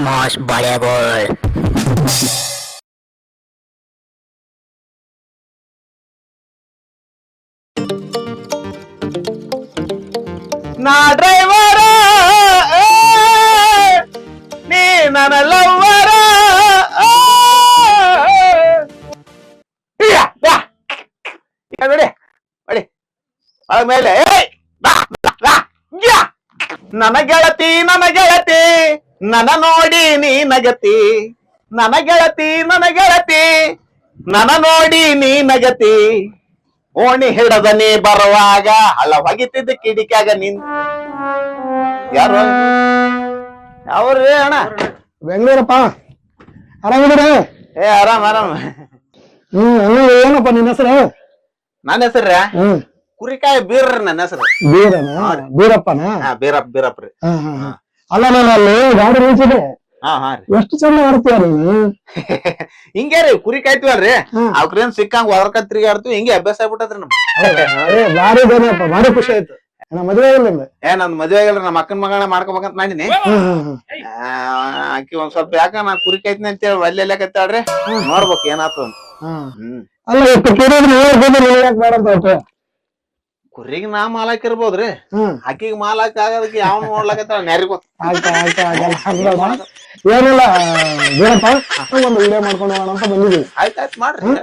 Mass ಬಾಯ್ ನಾ driver ನೀ ನನ್ನ ಲವ್ವರ ನೋಡಿ ನೋಡಿ ಆಮೇಲೆ ಏಯ್! ಬಾ, ಬಾ, ಬಾ, ಯಾ! ನನ್ನ ಗೆಳತಿ ನನ್ನ ಗೆಳತಿ ನನ್ನ ನೋಡಿ ನೀ ನಗತಿ ನನ ಗೆಳತಿ ನನ ಗೆಳತಿ ನನ ನೋಡಿ ನೀ ನಗತಿ. ಓಣಿ ಹಿಡದ ನೀ ಬರುವಾಗ ಹಳ್ಳ ಹೊಗಿತಿದ್ದ ಕಿಡಿಕ್ಯಾಗ ನಿನ್. ಯಾರು? ಅವ್ರಿ ಅಣ್ಣ. ಬೆಂಗಳೂರಪ್ಪ. ಆರಾಮಿದ್ದೀರ ಏ ಆರಾಮ ಆರಾಮ್. ಹ್ಮ್ ಏನಪ್ಪ ನಿನ್ನ ಹೆಸರು? ನನ್ನ ಹೆಸರ ಕುರಿಕಾಯ ಬೀರ್ರಿ ನನ್ನ ಹೆಸರು. ಬೀರನ? ಬೀರಪ್ಪನ? ಹಾ ಬೀರಪ್ಪ ಬೀರಪ್ಪ ರೀ. ಹಾ, ಹಾ. ಅಲ್ಲ ನಾನು ಅಲ್ಲಿ ಗಾಡಿ ನಿಲ್ಸಿದೆ ಹಾ ಹಾ ರೀ. ಎಷ್ಟು ಚಂದ ಆಡ್ತೀಯ ನೀನು? ಹಿಂಗೆ ರೀ ಕುರಿ ಕಾಯ್ತೀವಲ್ರಿ. ಅವ್ರೇನ್ ಸಿಕ್ಕಂಗ್ ಹೊರಕ ತಿರುಗಾಡ್ತೀವಿ ಹಿಂಗೆ ಅಭ್ಯಾಸ ಆಗ್ಬಿಟ್ಟದ್ರಿ ನಮ್ ಹೌದಾ? ಏ ಭಾರಿ ಬೇನಪ್ಪ ಭಾರಿ ಖುಷಿ ಆಯ್ತು. ಮದ್ವೆ ಆಗಿಲ್ಲ? ಏ ನಂದ್ ಮದ್ವೆ ಆಗಿಲ್ಲ ನಮ್ಮ ಅಕ್ಕನ ಮಗಳನ್ನ ಮಾಡ್ಕೋಬೇಕಂತ ಮಾಡಿನಿ. ಆಕಿ ಒಂದ್ ಸ್ವಲ್ಪ ಯಾಕ ನಾ ಕುರಿ ಕಾಯ್ತೀನಿ ಅಂತೇಳಿ ಒಲ್ಲೆ ಕತ್ತಾಡ್ರಿ ನೋಡ್ಬೇಕು ಏನಾತು ಅಂತ ಅಲ್ಲ ಎಷ್ಟು ಕೇಳಿದ್ರೆ ಯಾಕೆ ಬೇಡ ಅಂತ? ಕುರಿಗೆ ನಾ ಮಾಲಾಕ್ ಇರ್ಬೋದ್ರಿ? ಆಕಿಗ್ ಮಾಲಾಕ್ ಆಗೋದಕ್ಕೆ ಯಾವ ನೋಡ್ಲಕತ್ತಾಳ ಹಂಗಲ್ಲ. ಏನಿಲ್ಲ ಏನಪ್ಪ ಒಂದು ವಿಡಿಯೋ ಮಾಡ್ಕೊಂಡು ಹೋಗೋಣ ಅಂತ ಬಂದಿದ್ದೀವಿ. ಆಯ್ತಾಯ್ತು ಮಾಡ್ರಿ.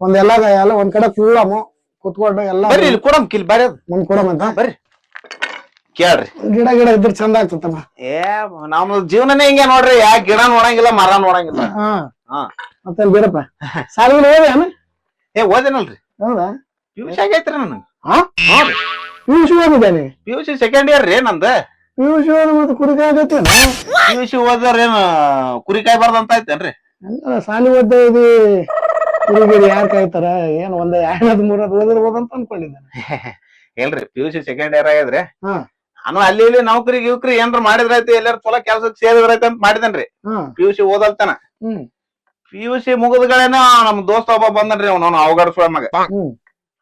ಒಂದ್ ಎಲ್ಲ ಎಲ್ಲ ಒಂದ್ ಕಡೆ ಕೂಡಮು ಕುತ್ಕೊಂಡು ಎಲ್ಲ ಬರ್ರಿ ಇಲ್ಲಿ ಕೊಡಮ್ ಕಿಲ್ ಬರ್ರಿ ಮುಂದ್ ಕೊಡಮ್ ಕೊಡಮಂತ ಬರ್ರಿ. ಕೇಳ್ರಿ. ಗಿಡ ಗಿಡ ಇದ್ರ ಚಂದ ಆಗ್ತತ್ತಮ್ಮ. ಏ ನಮ್ಮ ಜೀವನನೇ ಹಿಂಗೆ ನೋಡ್ರಿ. ಯಾ ಗಿಡ ನೋಡಂಗಿಲ್ಲ ಮರ ನೋಡಂಗಿಲ್ಲ. ಹಾ. ಹಾ. ಮತ್ತೆ ಓದಿ ಸಾಲಿಗೆ ಹೋದೇನ ಏ ಓದೇನಲ್ರಿ ಹೌದಾ? ಪಿ ಯು ಸಿ ಆಗೈತ್ರಿ ನನಗೆ. P U C ಓದಿದ್ದಾನೆ. P U C second year ರೀ ನಂದು. ಪಿ ಯು ಸಿ ಓದಿ ಮತ್ತೆ ಕುರಿಕಾಯಿ ಆಗತ್ತೇನ ಪಿ ಯು ಸಿ ಓದ್ರ ಏನು ಕುರಿಕಾಯಿ ಬರ್ದಂತ ಐತೇನ್ರಿ ಸಾಲಿ ಓದ್ದ ಇದು ಕುರಿಗಿರಿ ಯಾರ್ ಕಾಯ್ತಾರ? ಏನ್ ಒಂದ್ ಎರಡದ್ ಮೂರದ್ ಓದಿರ್ಬೋದು ಅಂತ ಅನ್ಕೊಂಡಿದ್ದಾನೆ. ಇಲ್ರಿ P U C second year ಆಗಿದ್ರೆ. ಹಾ. ನಾನು ಅಲ್ಲಿ ಇಲ್ಲಿ ನೌಕರಿ ಗಿವ್ಕರಿ ಏನ್ರ ಮಾಡಿದ್ರಾಯ್ತು ಎಲ್ಲಾರು ಚಲೋ ಕೆಲ್ಸಕ್ಕೆ ಸೇರಿದ್ರಾಯ್ತು ಅಂತ ಮಾಡಿದನ್ರಿ ಪಿ ಯು ಸಿ ಓದಲ್ತಾನ. ಪಿ ಯು ಸಿ ಮುಗಿದ್ಗಳೇನ ನಮ್ ದೋಸ್ತ ಒಬ್ಬ ಬಂದನ್ರಿ ಅವ್ನು ಅವಘಡ ಮಗ.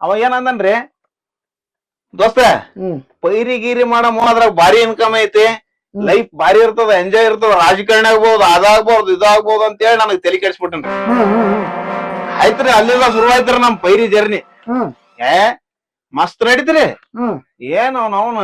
ಅವ ಏನಂದನ್ರಿ ದೋಸ್ತ ಪೈರಿ ಗೀರಿ ಮಾಡಮು ಅದ್ರಾಗ ಭಾರಿ ಇನ್ಕಮ್ ಐತಿ. ಲೈಫ್ ಭಾರಿ ಇರ್ತದ ಎಂಜಾಯ್ ಇರ್ತದ ರಾಜಕಾರಣ ಆಗ್ಬಹುದು ಅದಾಗ್ಬಹುದು ಇದಾಗ್ಬಹುದು ಅಂತ ಹೇಳಿ ನನಗ್ ತಲೆ ಕೆಡಿಸ್ಬಿಟ್ಟನ್ರಿ ಆಯ್ತ್ರಿ ಅಲ್ಲಿಂದ ಶುರುವಾಯ್ತ್ರಿ ನಮ್ ಪೈರಿ ಜರ್ನಿ ಹ್ಮ್. ಏ ಮಸ್ತ್ ನಡೀತ್ರಿ ಹ್ಮ್. ಏನ್ ಅವನು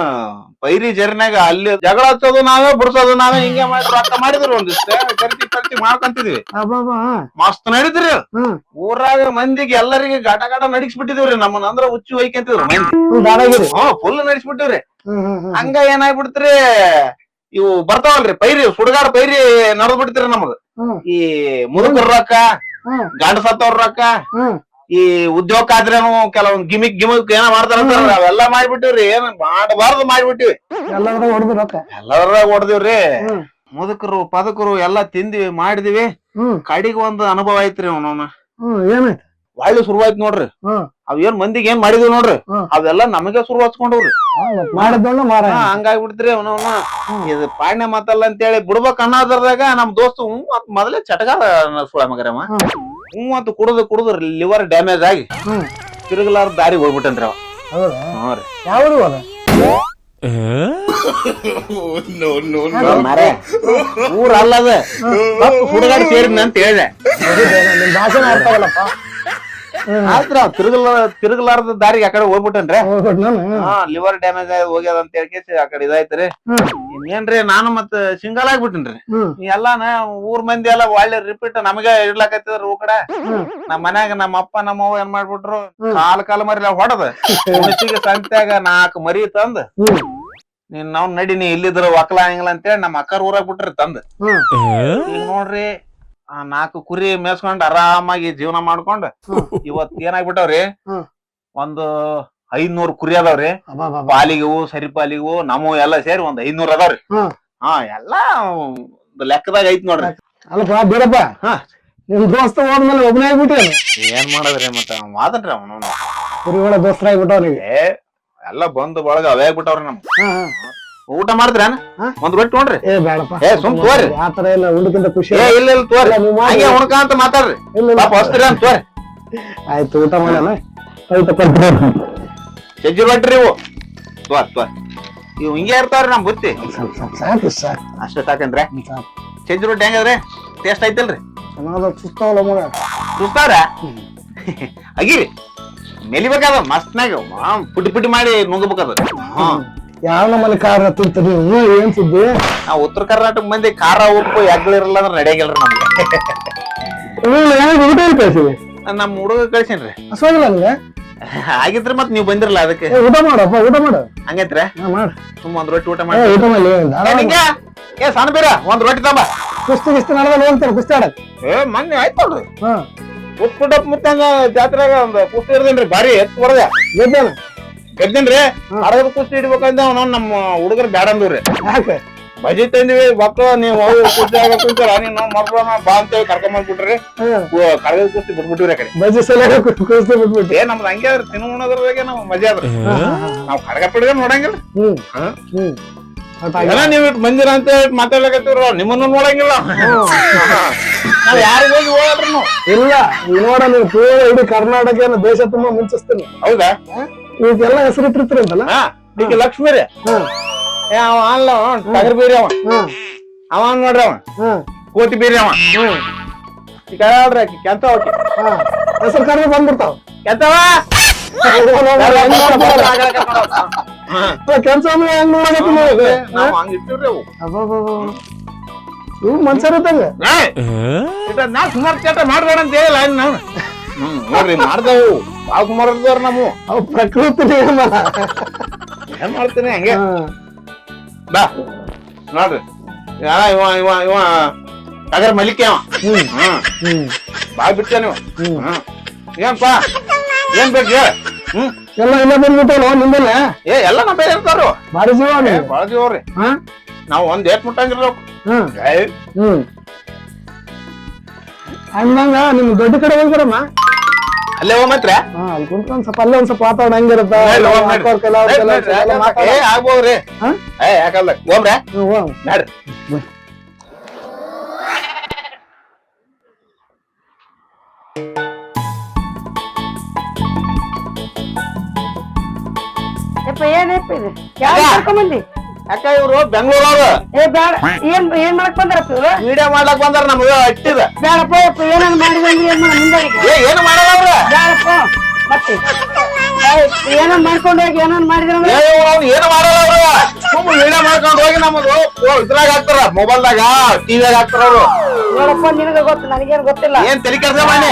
ಪೈರಿ ಜರ್ನ್ಯಾಗ ಅಲ್ಲಿ ಜಗಳ ಹಚ್ಚೋದು ನಾವೇ ಬಿಡ್ಸೋದು ನಾವೇ ಹಿಂಗೆ ಮಾಡಿ ರೊಕ್ಕ ಮಾಡಿದ್ರು ಒಂದಿಷ್ಟು ಕರ್ತಿ ಕರ್ತಿ ಮಾಡ್ಕೊಂತಿದ್ವಿ. ಅಬ್ಬಬ್ಬಾ. ಮಸ್ತ್ ನಡೀತ್ರಿ ಹ್ಮ್. ಊರಾಗ ಮಂದಿಗೆ ಎಲ್ಲರಿಗೆ ಗಾಟ ಗಾಟ ನಡಿಸ್ಬಿಟ್ಟಿದ್ವಿ ನಮ್ಮನ್ನ ಅಂದ್ರ ಹುಚ್ಚು ಮಂದಿ. ಹ್ಮ್ ಹ್ಮ್ ಫುಲ್ ನಡಿಸ್ಬಿಟ್ಟಿವ್ರಿ. ಹ್ಮ್ ಹ್ಮ್ ಹ್ಮ್. ಹಂಗ ಏನಾಗ್ಬಿಡ್ತ್ರಿ ಇವು ಬರ್ತಾವಲ್ರಿ ಪೈರಿ ಸುಡ್ಗಾಡ ಪೈರಿ ನಡ್ದ್ ಬಿಡ್ತೀರಿ ನಮಗ ಹ್ಮ್. ಈ ಮುದುಕರ ರೊಕ್ಕ ಹ್ಮ್. ಗಂಡ ಸತ್ತವ್ರ ರೊಕ್ಕ ಹ್ಮ್. ಈ ಉದ್ಯೋಗ ಆದ್ರೇನು ಕೆಲವೊಂದ್ ಗಿಮಿಕ್ ಗಿಮಿಕ್ ಏನ ಮಾಡ್ತಾರ ಅವೆಲ್ಲ ಮಾಡ್ಬಿಟ್ಟಿವ್ರಿ ಏನ್ ಮಾಡಬಾರ್ದು ಮಾಡ್ಬಿಟ್ಟಿವಿ. ಎಲ್ಲಾದ್ರಾಗ ಹೊಡೆದು ರೊಕ್ಕ. ಎಲ್ಲರ ಹೊಡೆದಿವ್ರಿ. ಮುದುಕರು ಪದಕರು ಎಲ್ಲಾ ತಿಂದಿವಿ ಮಾಡಿದಿವಿ. ಕಡಿಗೆ ಒಂದ್ ಅನುಭವ ಐತ್ರಿ ಅವನ ಏನಾಯ್ತು? ಒಳ್ಳೆ ಶುರುವಾಯ್ತು ನೋಡ್ರಿ. ಹ್ಮ್ ಅವ್ ಏನ್ ಮಂದಿಗೆ ಏನ್ ಮಾಡಿದ್ವಿ ನೋಡ್ರಿ? ಹ್ಮ್. ಅವೆಲ್ಲ ನಮಗೆ ಶುರು ಹಚ್ಕೊಂಡವ್ರಿ ಮಾಡಿದ್ದಣ್ಣ ಮಾರ ಹಾ, ಹಂಗಾಗ್ಬಿಡ್ತ್ರಿ ಅವನವನ. ಹ್ಮ್. ಇದು ಪಾಣ್ಯ ಮಾತಲ್ಲ ಅಂತೇಳಿ ಬಿಡ್ಬೇಕ್ ಅನ್ನೋದ್ರದಾಗ ನಮ್ ದೋಸ್ತ ಹ್ಞೂ ಅಂತ ಮೊದಲೇ ಚಟಗಾರ ಸುಳ ಮಗರಮ್ಮ ಹ್ಮ್. ಹ್ಞೂ ಅಂತ ಕುಡಿದು ಕುಡಿದು ಲಿವರ್ ಡ್ಯಾಮೇಜ್ ಆಗಿ ಹ್ಮ್ ತಿರುಗಲಾರ ದಾರಿ ಹೋಗ್ಬಿಟ್ಟನ್ರಿ ಅವ. ಹೌದಾ? ಹ್ಞೂ ರೀ. ಯಾವ್ದು ಅದ? ಮಾರ್ರೆ, ಊರ್ ಅಲ್ಲದ ಹುಡುಗಾಡಿ ಸೇರಿದ್ನ ಅಂತ ಹೇಳಿದೆ. ನಿಮ್ ಭಾಷೆನ ಆದ್ರ ತಿರುಗಲ ತಿರುಗಲಾರದ ದಾರಿಗೆ ಆ ಕಡೆ ಹೋಗ್ಬಿಟ್ಟನ್ರಿ. ಲಿವರ್ ಡ್ಯಾಮೇಜ್ ಹೋಗ್ಯದ ಅಂತ ಹೇಳಿ ಆ ಕಡೆ ಇದಾಯ್ತ್ರಿ. ಇನ್ನೇನ್ರಿ ನಾನು ಮತ್ತೆ ಸಿಂಗಲ್ ಆಗ್ಬಿಟ್ಟಿನ್ರಿ. ಎಲ್ಲಾನ ಊರ್ ಮಂದಿ ಎಲ್ಲ ಒಳ್ಳೆ ರಿಪೀಟ್ ನಮಗೆ ಇಡ್ಲಾಕತ್ತಿದ್ರ ಊ ಕಡೆ. ನಮ್ ನಮ್ಮ ಮನ್ಯಾಗ ನಮ್ಮ ಅಪ್ಪ ನಮ್ಮ ಅವ್ವ ಏನ್ ಮಾಡ್ಬಿಟ್ರು? ಕಾಲ ಕಾಲ್ ಮರಿ ಹೊಡದ. ಮನಸ್ಸಿಗೆ ಸಂತ್ಯಾಗ ನಾಲ್ಕು ಮರಿ ತಂದ್. ನೀನ್ ನಾವ್ ನಡಿ ನೀ ಇಲ್ಲಿದ್ರ ಒಕ್ಲ ಹಂಗಿಲ್ಲ ಅಂತೇಳಿ ನಮ್ಮ ಅಕ್ಕರ್ ಊರಾಗ ಬಿಟ್ರಿ ತಂದ್. ನೋಡ್ರಿ ಆ ನಾಲ್ಕು ಕುರಿ ಮೇಸ್ಕೊಂಡ್ ಆರಾಮಾಗಿ ಜೀವನ ಮಾಡ್ಕೊಂಡ್ ಇವತ್ ಏನಾಗ್ಬಿಟ್ಟವ್ರಿ? ಹ್ಮ್. ಒಂದು ಐದ್ನೂರ್ ಕುರಿ ಅದಾವ್ರಿ. ಅಬ್ಬಬ್ಬಬ್ಬ. ಪಾಲಿಗೆವು ಸರಿ ಪಾಲಿಗೆವು ನಮ್ಮವು ಎಲ್ಲ ಸೇರಿ ಒಂದ್ ಐದ್ನೂರ್ ಅದಾವ್ರಿ. ಹ್ಮ್. ಹಾ ಎಲ್ಲಾ ಒಂದ್ ಲೆಕ್ಕದಾಗ ಐತ್ ನೋಡ್ರಿ. ಅಲ್ಲಪ್ಪ ಬೀರಪ್ಪ ಹಾ. ನಿಮ್ ದೋಸ್ತ ಹೋದ್ಮೇಲೆ ಒಬ್ಬನೇ ಆಗ್ಬಿಟ್ಟೆ ಏನ್ ಮಾಡದ್ರಿ ಮತ್ತ? ಮಾತನ್ರಿ ಅವನು. ಕುರಿಗಳ ದೋಸ್ತರ ಆಗ್ಬಿಟ್ಟವ್ರಿಗೆ ಏ ಎಲ್ಲ ಬಂದು ಬಳಗ ಅವೇ ಆಗ್ಬಿಟ್ಟವ್ರಿ ನಮ್ ಹಾ ಹಾ ಊಟ ಮಾಡಿದ್ರ? ಒಂದ್ ರೊಟ್ಟಿ ನೋಡ್ರಿ ಏ ಬೇಡಪ್ಪ. ಏ, ಸುಮ್ ತೋರಿ ಆತರ ಇಲ್ಲ ಉಂಡಕ್ಕಿಂತ ಖುಷಿ ಏ ಇಲ್ಲ ಇಲ್ಲ ತೋರಿ ಹಂಗೆ ಉಣ್ಕ ಅಂತ ಮಾತಾಡ್ರಿ. ಇಲ್ಲ, ಹೊಸ್ತಿರಿ ಅಂತ ತೋರಿ ಆಯ್ತು ಊಟ ಆಯ್ತಪ್ಪ ಸಜ್ಜಿ ರೊಟ್ಟಿ ಇವು. ತೋರ್ ತೋರ್ ಇವು ಹಿಂಗೆ ಇರ್ತಾವ್ರಿ ನಮ್ ಬುತ್ತಿ. ಸಾಕು ಸಾಕು ಅಷ್ಟೇ ಸಾಕಂದ್ರೆ ಸಾಕು. ಚಜ್ಜಿ ರೊಟ್ಟಿ ಹೆಂಗದ್ರಿ? ಟೇಸ್ಟ್ ಐತಲ್ರಿ? ಚೆನ್ನಾದ ಸುಸ್ತಾವಲ್ಲ ಮಗ. ಸುಸ್ತಾರ ಅಗಿರಿ. ಮೆಲಿಬೇಕಾದ ಮಸ್ತ್ನಾಗ ಪುಟಿ ಪುಟಿ ಮಾಡಿ ಮುಗಬೇಕಾದ ಹಾ. ಯಾವ ನಮ್ಮಲ್ಲಿ ಕಾರ್ ಹತ್ತಿರ್ತೀರಿ ನೀವು ಏನ್ ಸುದ್ದಿ ನಾವು ಉತ್ತರ ಕರ್ನಾಟಕ ಮಂದಿ ಖಾರ ಉಪ್ಪು ಎಗ್ಗಳಿರಲ್ಲ ಅಂದ್ರೆ ನಡೆಯಂಗಿಲ್ರಿ ನಮ್ಗೆ. ಊಟ ಏನ್ ಕಳ್ಸಿವಿ ನಮ್ಮ ಹುಡುಗ ಕಳ್ಸೇನ್ರಿ. ಹಸುವಾಗಿಲ್ಲ ಆಗಿದ್ರೆ ಆಗಿದ್ರಿ ಮತ್ ನೀವ್ ಬಂದಿರಲ್ಲ ಅದಕ್ಕೆ. ಊಟ ಮಾಡಪ್ಪ ಊಟ ಮಾಡು. ಹಂಗೈತ್ರೆ ಮಾಡು. ಸುಮ್ಮ ಒಂದ್ ರೊಟ್ಟಿ ಊಟ ಮಾಡಿ. ಊಟ ಮಾಡಿ ಏ, ಸಣ್ಣ ಬೀರ ಒಂದ್ ರೊಟ್ಟಿ ತಂಬ ಕುಸ್ತಿ ಗಿಸ್ತಿ ನಡೆದಲ್ಲಿ ಹೋಗ್ತಾರೆ ಕುಸ್ತಿ ಆಡಕ್? ಏ ಮೊನ್ನೆ ಆಯ್ತ್ ನೋಡ್ರಿ ಹ್ಮ್ ಉಪ್ಪು ಊಟ ಮುತ್ತಂಗ ಜಾತ್ರೆಗ ಒಂದ್ ಕುಸ್ತಿ ಇರ್ದೇನ್ರಿ ಬಾರಿ ಎತ್ತು ಹೊಡೆದ ಗೆದ್ದೇನ ಗೆದ್ದೇನ್ರಿ ಅಡಗದ ಕುಸ್ತಿ ಹಿಡಿಬೇಕಂದ ನಾವು ನಮ್ಮ ಹುಡುಗರು ಬ್ಯಾಡ ಅಂದ್ರಿ ಯಾಕೆ? ಬಜಿ ತಂದಿವಿ ಮಕ್ಕಳು ನೀವು ಅವು ಕುಸ್ತಿ ಆಗ ಕುಂತಾರ ನೀವು ಮಕ್ಕಳು ಬಾ ಅಂತೇಳಿ ಕರ್ಕೊಂಡ್ ಬಂದ್ಬಿಟ್ರಿ. ಕರ್ಗದ ಕಡಗದ ಕುಸ್ತಿ ಬಿಟ್ಬಿಟ್ಟಿವ್ರಿ ಕಡೆ. ಬಜ್ಜಿ ಸಲ ಕುಸ್ತಿ ಬಿಟ್ಬಿಟ್ಟು ಏ ನಮ್ದು ಹಂಗೆ ಅದ್ರ ತಿನ್ನು ಉಣೋದ್ರಾಗೆ ನಮ್ಗೆ ಮಜಾ ಅದ್ರಿ ನಾವು. ನಾವ್ ಕಡಗ ಪಿಡ್ಗ ನೋಡಂಗಿಲ್ಲ. ಹ್ಮ್. ನೀವ್ ಇಟ್ ಮಂದಿರ ಅಂತ ಹೇಳಿ ಮಾತಾಡ್ಲಕತ್ತಿರ ನಿಮ್ಮನ್ನು ನೋಡಂಗಿಲ್ಲ. ನಾವ್ ಯಾರಿಗ ಹೋಗಿ ಹೋಗ್ರಿ ಇಲ್ಲ ನೋಡ ನೀವು ಪೂರ ಇಡೀ ಕರ್ನಾಟಕ ದೇಶ ತುಂಬಾ ಮುಂಚಿಸ್ತೀನಿ ಹೌದಾ? ಇವಕ್ಕೆಲ್ಲ ಹೆಸರು ಇಟ್ಟಿರ್ತೀರಿ ಅಂತಲ್ಲ ಹಾ ಈಗ ಲಕ್ಷ್ಮೀ ರೀ ಏ ಅವ ಅಲ್ಲ ಟಗರ್ ಬೀರಿ ಅವ. ಹ್ಮ್ ಅವ ನೋಡ್ರಿ ಅವ. ಕೋತಿ ಬೀರಿ ಅವ. ಈಗ ಹೇಳ್ರಿ ಆಕಿ ಕೆಂತ ಆಕಿ. ಹೆಸರು ಕರೆದು ಬಂದ್ಬಿಡ್ತಾವ. ಕೆಂತವ? ಕೆಲ್ಸ ಅಂದ್ರೆ ಹೆಂಗ್ ನೋಡಕತ್ತಿ ನೋಡ್ರಿ? ಹಂಗ ಇಟ್ಟಿವ್ರಿ ಅವು. ಇವು ಮನ್ಸರ್ ಇದ್ದಂಗ? ನಾ ಸುಮಾರು ಚಟ ಮಾಡ್ಬೇಡ ಅಂತ ಹೇಳಿಲ್ಲ ನಾನು. ಹ್ಮ್ ನೋಡ್ರಿ ಮಾಡ್ದವು. ಬಾಳ್ ಸುಮಾರು ಇರ್ತಾರ ನಾವು ಅವು ಪ್ರಕೃತಿ ನಿಯಮ ಏನ್ ಮಾಡ್ತೀನಿ ಹಂಗೆ. ಬಾ. ನೋಡ್ರಿ. ಯಾ ಇವ ಇವ ಇವ. ಟಗರ್ ಮಲಿಕೆ ಅವ. ಹ್ಮ್. ಹ್ಮ್. ಹ್ಮ್. ಬಾಳ್ ಬಿಟ್ಟ ನೀವು? ಹ್ಮ್. ಹ್ಮ್. ಏನಪ್ಪ ಏನ್ ಬೇಕು ಹೇಳ. ಹ್ಮ್. ಎಲ್ಲ ಇಲ್ಲ ಬಂದ್ಬಿಟ್ಟಲ್ಲ ನಿಂದಲ್ಲ ಏ ಎಲ್ಲ ನಮ್ಮ ಬೇರೆ ಇರ್ತಾರು ಭಾರಿ ಜೀವ. ಬಾಳ ಜೀವ್ರಿ ಹಾ? ನಾವು ಒಂದ್ ಏಟ್ ಮುಟ್ಟಂಗಿರ್ಬೇಕು ಹ್ಮ್ ಹ್ಮ್. ಅಂದಂಗ ನಿಮ್ ದೊಡ್ಡ ಕಡೆ ಹೋಗ್ಬರಮ್ಮ. ಅಲ್ಲೇ ಹೋಗ್ಮತ್ರ ಹಾ ಅಲ್ಲಿ ಕುಂತ್ಕೊಂಡ್ ಒಂದ್ ಸ್ವಲ್ಪ ಅಲ್ಲೇ ಒಂದ್ ಸ್ವಲ್ಪ ವಾತಾವರಣ ಹೆಂಗಿರುತ್ತ ಏ ಆಗ್ಬೋದ್ರಿ ಹಾ? ಏ ಯಾಕಲ್ಲ? ಹೋಗ್ರೆ ಹ್ಮ್, ನಾಡ್ರಿ. ಯಪ್ಪ ಏನಪ್ಪ ಇದು? ಯಾರು. ಕರ್ಕೊಂಬಂದಿ ಯಾಕ ಇವ್ರು ಬೆಂಗಳೂರವ್ರು? ಏ ಬೇಡ. ಏನ್ ಏನ್ ಮಾಡಕ್ ಬಂದಾರಪ್ಪ ಇವ್ರು? ವಿಡಿಯೋ ಮಾಡ್ಲಕ್ ಬಂದಾರ ನಮ್ಗೆ ಅಟ್ಟಿದ ಬೇಡಪ್ಪ ಯಪ್ಪ ಏನಾದ್ರು ಮಾಡಿದಂಗೆ ಏನ್ ಮಾಡ ಮುಂದೆ ಏ ಏನು ಮಾಡಲ್ಲ ಅವ್ರ? ಬೇಡಪ್ಪ. ಮತ್ತೆ? ಏನಾದ್ರು ಮಾಡ್ಕೊಂಡು ಹೋಗಿ ಏನನ್ ಮಾಡಿದ್ರ ಏನು ಮಾಡಲ್ಲ ಅವ್ರು. ವಿಡಿಯೋ ಮಾಡ್ಕೊಂಡು ಹೋಗಿ ನಮ್ಮದು ಇದ್ರಾಗ ಹಾಕ್ತಾರ ಮೊಬೈಲ್ದಾಗ ಟಿವಿಯಾಗ ಹಾಕ್ತಾರ ಅವ್ರು. ನೋಡಪ್ಪ ನಿನಗ ಗೊತ್ತು ನನಗೇನು ಗೊತ್ತಿಲ್ಲ. ಏನ್ ತಲೆ ಕೆಲಸ ಮಾಡಿ?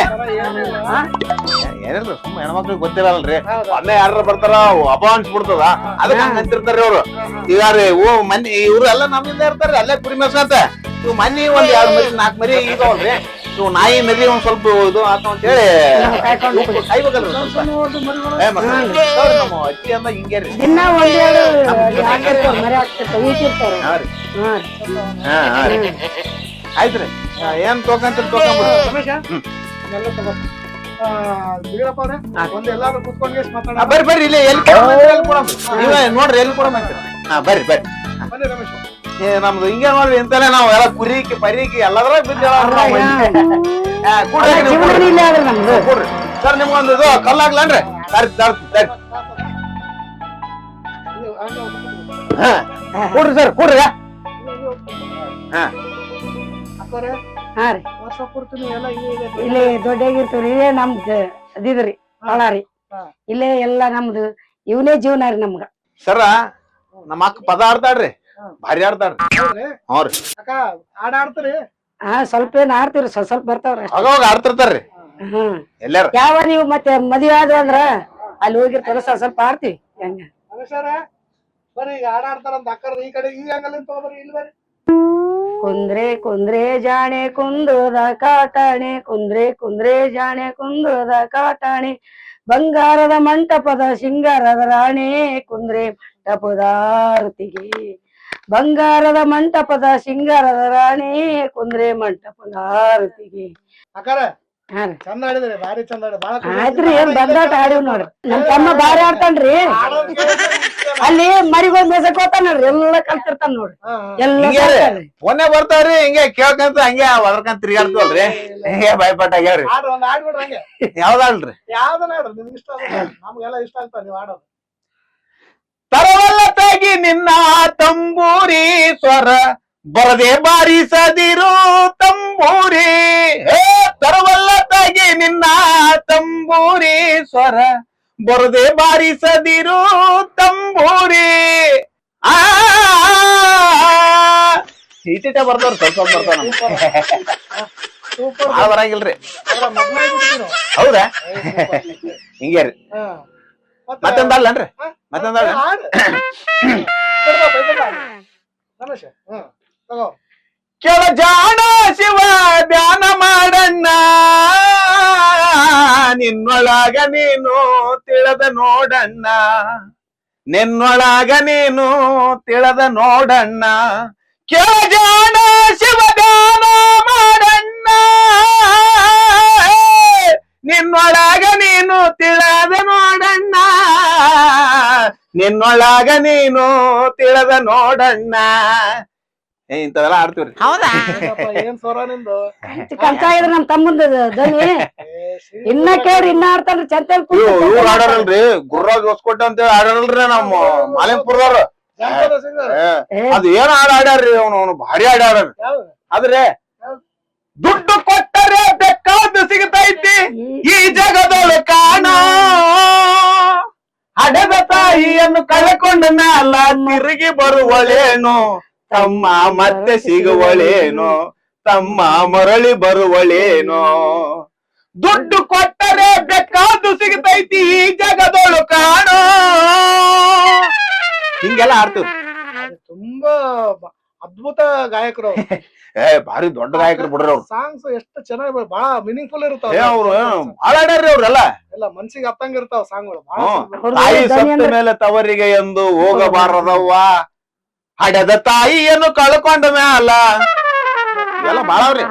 ಏನಿಲ್ಲ ಸುಮ್ಮ ಹೆಣ್ಮಕ್ಳಿಗೆ ಗೊತ್ತಿರಲ್ರಿ. ಅಲ್ಲೇ ಯಾರ ಬರ್ತಾರ ಅಪ ಅನ್ಸ್ಬಿಡ್ತದ ಅದಕ್ಕೆ ಹಂಗ ಅಂತಿರ್ತಾರ್ರಿ ಅವ್ರು ಈಗ ರೀ ಓ ಮನೆ ಇವ್ರು ಎಲ್ಲ ನಮ್ಮಿಂದ ಇರ್ತಾರ ಅಲ್ಲೇ ಕುರಿ ಮೇಸ್ಕಂತ ಇವ್ ಮನಿ ಒಂದ್ ಎರಡ್ ಮರಿ ನಾಲ್ಕ್ ಮರಿ ಇದಾವಲ್ರಿ ಇವ್ ನಾಯಿ ಮೇಬಿ ಒಂದ್ ಸ್ವಲ್ಪ ಇದು ಆತ ಅಂತ ಹೇಳಿ ಕಾಯ್ಬೇಕಲ್ರಿ ಅಜ್ಜಿ ಹಿಂಗೆ ರೀ ದಿನ ಒಂದೆರಡು ಮರಿ ಹಾಕ್ತಿರ್ತಾವ ಈಟಿರ್ತಾವ ಹಾ ರೀ. ಹಾ ರೀ. ಆಯ್ತ್ರಿ. ಆ, ಏನ್ ತೋಕಂತ ಬರ್ರಿ ಬರ್ರಿ ಇಲ್ಲಿ ಎಲ್ಲಿ? ನೀವೇ ನೋಡ್ರಿ ಎಲ್ಲಿ ಕೂಡ ಅಂತೀರಿ? ಹಾ ಬರ್ರಿ ಬರ್ರಿ. ಬನ್ನಿ ರಮೇಶ್ ಏ ನಮ್ದು ಹಿಂಗೆ ನೋಡ್ರಿ ಇಂತಾನೆ ನಾವು ಎಲ್ಲ ಕುರಿಕಿ ಪರಿಕಿ ಎಲ್ಲದ್ರಾಗ ಬಿದ್ದೇವ ಜೀವನ ಇಲ್ಲ ಆದ್ರೆ ನಮ್ದು ಕೊಡ್ರಿ ಸರ್ ನಿಮ್ಗೊಂದು ಇದು ಕಲ್ಲಾಗ್ಲನ್ರಿ ತರ್ರಿ ತರ್ರಿ ತರ್ರಿ ಹಾ ಕೊಡ್ರಿ ಸರ್ ಕೊಡ್ರಿ ಹಾ ಹಾ ರೀ ವರ್ಷ ಪೂರ್ತಿ ನೀವೆಲ್ಲ ಹಿಂಗೆ ಇದೆ. ಇಲ್ಲಿ ದೊಡ್ಡಾಗಿರ್ತೀವ್ರಿ ಇಲ್ಲೇ ನಮ್ದು ಅದಿದ್ರಿ ಬಾಳಾರಿ ಹಾ. ಇಲ್ಲೇ ಎಲ್ಲಾ ನಮ್ದು ಇವನೇ ಜೀವನ ರೀ ನಮ್ಗ ಸರ ನಮ್ಮ ಅಕ್ಕ ಪದ ಆಡ್ತಾಳ್ರಿ ಭಾರಿ ಆಡ್ತಾರ? ಹ್ಞೂ ರೀ. ಅಕ್ಕ ಹಾಡ್ ಆಡ್ತೀರಿ ಹಾ ಸ್ವಲ್ಪ ಏನ್ ಆಡ್ತೀವ್ರಿ ಸ್ವಲ್ಪ ಸ್ವಲ್ಪ ಬರ್ತಾವ್ರಿ. ಅವಾಗ ಆಡ್ತಿರ್ತಾರ್ರಿ ಹ್ಮ್ ಎಲ್ಲಾರ. ಯಾವ ನೀವು ಮತ್ತೆ ಮದ್ವೆ ಆದ್ರ ಅಂದ್ರ ಅಲ್ಲಿ ಹೋಗಿರ್ತಾರ ಸ್ವಲ್ಪ ಸ್ವಲ್ಪ ಆಡ್ತೀವಿ ಹೆಂಗ? ಈಗ ಹಾಡ್ ಆಡ್ತಾರಂತ ಅಕ್ಕರ್ ಈ ಕಡೆ ಈ ಅಂಗಲ್ ತಗೋಬರ್ರಿ ಇಲ್ಲಿ ಬರ್ರಿ ಕುಂದ್ರೆ ಕುಂದ್ರೆ ಜಾಣೆ ಕುಂದ್ರದ ಕಾಟಾಣೆ ಕುಂದ್ರೆ ಕುಂದ್ರೆ ಜಾಣೆ ಕುಂದ್ರದ ಕಾಟಾಣೆ ಬಂಗಾರದ ಮಂಟಪದ ಸಿಂಗಾರದ ರಾಣೆ ಕುಂದ್ರೆ ಮಂಟಪದ ಆರತಿಗೆ ಬಂಗಾರದ ಮಂಟಪದ ಸಿಂಗಾರದ ರಾಣಿ ಕುಂದ್ರೆ ಮಂಟಪದ ಆರತಿಗೆ. ಅಕ್ಕಾರ ಹಾ ರೀ. ಚಂದ ಆಡಿದ್ರಿ ಭಾರಿ ಚಂದ ಆಡಿ ಬಾಳ ಖುಷಿ ಆಯ್ತ್ರಿ ಏನ್ ಬಂದಾಟ ಆಡಿವ್ ನೋಡ್ರಿ. ನಮ್ ತಮ್ಮ ಬಾರಿ ಆಡ್ತಾನ್ರಿ ಅಲ್ಲಿ ಮರಿಗೋ ಮೇಸಕ್ ಹೋತಾನ ನೋಡ್ರಿ ಎಲ್ಲಾ ಕಲ್ತಿರ್ತಾನ ನೋಡ್ರಿ. ಎಲ್ಲ. ಮೊನ್ನೆ ಬರ್ತಾವ್ರಿ ಹಿಂಗೆ ಕೇಳ್ಕಂತ ಹಂಗೆ ಒದರ್ಕಂತ ತಿರ್ಗಾಡ್ತವಲ್ರಿ. ಹಿಂಗೆ ಭಯಪಟ್ಟ ಆಗ್ಯಾವ್ರಿ. ಯಾವ್ದಾಡ್ರಿ ಯಾವ್ದಾಳ್ರಿ ಯಾವ್ದನ್ನ ನಿಮ್ಗೆ ಇಷ್ಟ ನಮ್ಗೆಲ್ಲ ಇಷ್ಟ ಆಗ್ತದೆ ನೀವು ಆಡೋದು ತರವಲ್ಲ ತಾಗಿ ನಿನ್ನ ತಂಬೂರಿ ಸ್ವರ ಬರದೆ ಬಾರಿಸದಿರು ತಂಬೂರಿ ಹೇ ತರವಲ್ಲ ತಾಗಿ ನಿನ್ನ ತಂಬೂರಿ ಸ್ವರ ಬರದೆ ಬಾರಿಸದಿರು ತಂಬೂರಿ ಆ ಬರ್ತಾರ ಸ್ವಲ್ಪ ಬರ್ತಾವ ನಾವು. ಹೌದಾ. ಹಿಂಗೆ ರೀ ಹಾ. ಮತ್ತೆ- ಮತ್ತೊಂದಲ್ಲನ್ರಿ ಹಾ? ಮತ್ತೊಂದಲ್ಲ ಹಾಡು. ಬಿಡ್ಬಾ, ಬಿಡ್ಬಾ. ರಮೇಶ ಹ್ಮ್ ತಗೋ ಕೆಳ ಜಾಣ ಶಿವ ಧ್ಯಾನ ಮಾಡಣ್ಣ ನಿನ್ನೊಳಗ ನೀನು ತಿಳದ ನೋಡಣ್ಣ ನಿನ್ನೊಳಾಗ ನೀನು ತಿಳದ ನೋಡಣ್ಣ ಕೆಳ ಜಾಣ ಶಿವ ಧ್ಯಾನ ಮಾಡಣ್ಣ ನಿನ್ನೊಳಗ ನೀನು ತಿಳದ ನಿನ್ನೊಳಗ ನೀನು ತಿಳದ ನೋಡಣ್ಣ. ಏ ಇಂಥವೆಲ್ಲ ಆಡ್ತೀವ್ರಿ. ಹೌದಾ? ಏನ್ ಸ್ವರ ನಿಂದು? ಕಂಚ ಆಗಿದ್ರ ನಮ್ ತಮ್ಮಂದ ಧ್ವನಿ ಇನ್ನ ಕೇಳ್ರಿ ಇನ್ನ ಆಡ್ತಾನ್ರಿ ಚಂತೆ ಇವ್ ಇವ್ರು ಆಡಾರಲ್ರಿ. ಗುರ್ರಾಜ್ ಹೊಸ್ಕೊಟ್ಟ ಅಂತ ಹೇಳಿ ಆಡಾರಲ್ರಿ ನಮ್ಮ ಮಾಲಿಂಪುರದವ್ರು. ಜಾನಪದ. ಅದ್ ಏನ್ ಹಾಡ್ ಆಡ್ಯಾರ್ರಿ ಅವನು ಅವ್ನು ಭಾರಿ ಆಡ್ಯಾರ ಯಾವ್ದು? ಆದ್ರೆ ದುಡ್ಡು ಕೊಟ್ಟರೆ ಬೇಕಾದ ಸಿಗತೈತಿ. ಈ ಜಗದೊಳ ಕಾಣ. ತಾಯಿಯನ್ನು ಕಳ್ಕೊಂಡ ನಾಲ ತಿರುಗಿ ಬರುವಳೇನು? ತಮ್ಮ ಮತ್ತೆ ಸಿಗುವಳೇನು? ತಮ್ಮ ಮರಳಿ ಬರುವಳೇನು? ದುಡ್ಡು ಕೊಟ್ಟರೆ ಬೇಕಾದ್ದು ಸಿಗತೈತಿ ಈ ಜಗದೊಳು ಕಾಣೋ? ಹಿಂಗೆಲ್ಲ ಆಡ್ತದೆ ತುಂಬಾ ಅದ್ಭುತ ಗಾಯಕರು ಅವ್ರು. ಏ ಭಾರಿ ದೊಡ್ಡ ಗಾಯಕರು ಬಿಡ್ರಿ ಅವ್ರು. ಸಾಂಗ್ಸ್ ಎಷ್ಟು ಚೆನ್ನಾಗಿ ಬಾಳ ಬಹಳ ಮೀನಿಂಗ್ಫುಲ್ ಇರ್ತಾವ ಏ ಅವ್ರು ಭಾಳ ಆಡ್ಯಾರ್ರಿ ಅವ್ರೆಲ್ಲ ಎಲ್ಲ. ಮನ್ಸಿಗೆ ಹತ್ತಂಗ ಇರ್ತಾವ ಸಾಂಗ್ಗಳು. ಅವ್ರು ತಾಯಿ ಸತ್ತ ಮೇಲೆ ತವರಿಗೆ ಎಂದು ಹೋಗಬಾರದವ್ವ. ಹಡೆದ ತಾಯಿಯನ್ನು ಕಳ್ಕೊಂಡ ಮ್ಯಾಲ. ಇವೆಲ್ಲ ಬಾಳವ್ರಿ